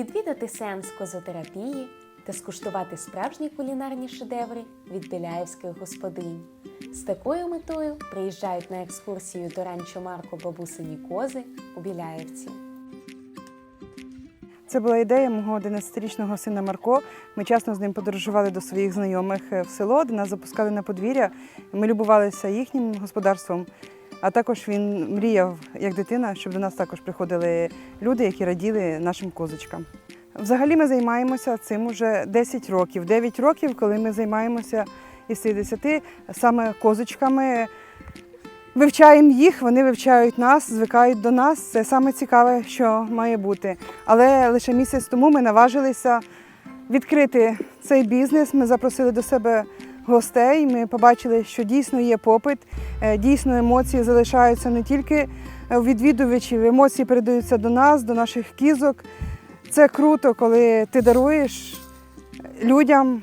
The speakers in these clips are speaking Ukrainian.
відвідати сеанс козотерапії та скуштувати справжні кулінарні шедеври від біляївських господинь. З такою метою приїжджають на екскурсію до ранчо Марко бабусині кози у Біляєвці. Це була ідея мого 11-річного сина Марко. Ми часто з ним подорожували до своїх знайомих е, в село, де нас запускали на подвір'я. Ми любувалися їхнім господарством. А також він мріяв, як дитина, щоб до нас також приходили люди, які раділи нашим козочкам. Взагалі ми займаємося цим уже 10 років. 9 років, коли ми займаємося із цих 10 саме козочками. Вивчаємо їх, вони вивчають нас, звикають до нас. Це саме цікаве, що має бути. Але лише місяць тому ми наважилися відкрити цей бізнес. Ми запросили до себе гостей. Ми побачили, що дійсно є попит, е, дійсно емоції залишаються не тільки у відвідувачів, емоції передаються до нас, до наших кізок. Це круто, коли ти даруєш людям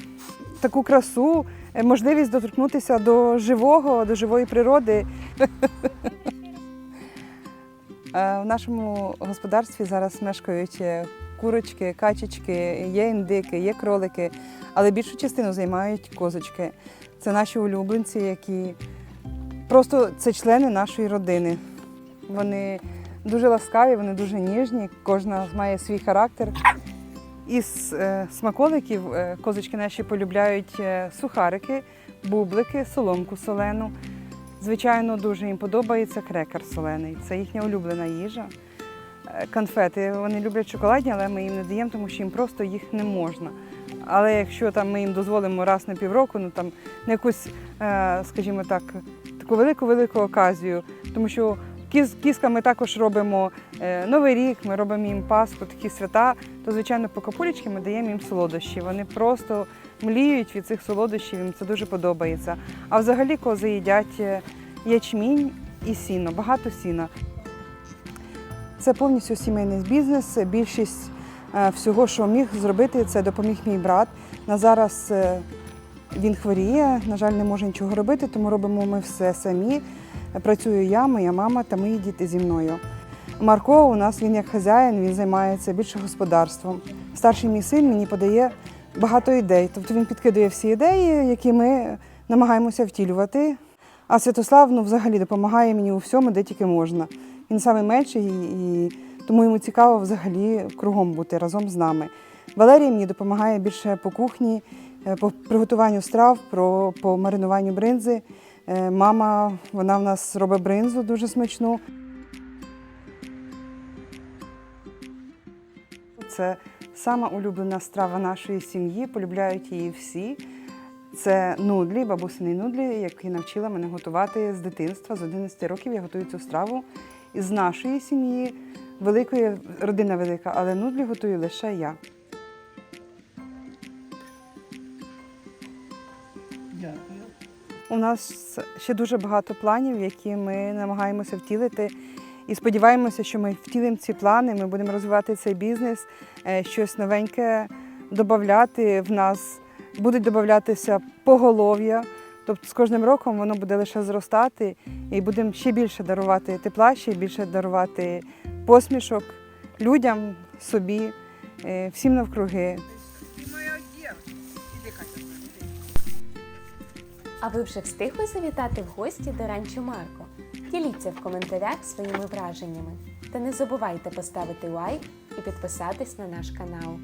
таку красу, е, можливість доторкнутися до живого, до живої природи. Е, В нашому господарстві зараз мешкають курочки, качечки, є індики, є кролики, але більшу частину займають козочки. Це наші улюбленці, які просто це члени нашої родини. Вони дуже ласкаві, вони дуже ніжні, кожна має свій характер. Із е, смаколиків е, козочки наші полюбляють е, сухарики, бублики, соломку солену. Звичайно, дуже їм подобається крекер солений. Це їхня улюблена їжа. Конфети вони люблять шоколадні, але ми їм не даємо, тому що їм просто їх не можна. Але якщо там ми їм дозволимо раз на півроку, ну там на якусь, е, скажімо так, таку велику-велику оказію, тому що кіз, кізкам ми також робимо е, Новий рік, ми робимо їм Пасху, такі свята, то звичайно по капулечки ми даємо їм солодощі. Вони просто мліють від цих солодощів, їм це дуже подобається. А взагалі кози їдять е, ячмінь і сіно, багато сіна. Це повністю сімейний бізнес. Більшість е, всього, що міг зробити, це допоміг мій брат. На зараз е, він хворіє, на жаль, не може нічого робити, тому робимо ми все самі. Працюю я, моя мама та мої діти зі мною. Марко у нас він як хазяїн, він займається більше господарством. Старший мій син мені подає багато ідей. Тобто він підкидує всі ідеї, які ми намагаємося втілювати. А Святослав ну, взагалі допомагає мені у всьому, де тільки можна. Він саме менший, і тому йому цікаво взагалі кругом бути разом з нами. Валерій мені допомагає більше по кухні, е, по приготуванню страв, про, по маринуванню бринзи. Е, Мама, вона в нас робить бринзу дуже смачну. Це сама улюблена страва нашої сім'ї, полюбляють її всі. Це нудлі, бабусині нудлі, які навчила мене готувати з дитинства. З 11 років я готую цю страву із нашої сім'ї. Великої родина велика, але нудлі готую лише я. У нас ще дуже багато планів, які ми намагаємося втілити. І сподіваємося, що ми втілимо ці плани, ми будемо розвивати цей бізнес, е, щось новеньке додати в нас, будуть додатися поголов'я. Тобто з кожним роком воно буде лише зростати і будемо ще більше дарувати тепла, ще більше дарувати посмішок людям, собі, е, всім навкруги. А ви вже встигли завітати в гості до ранчо Марко? Діліться в коментарях своїми враженнями. Та не забувайте поставити лайк і підписатись на наш канал.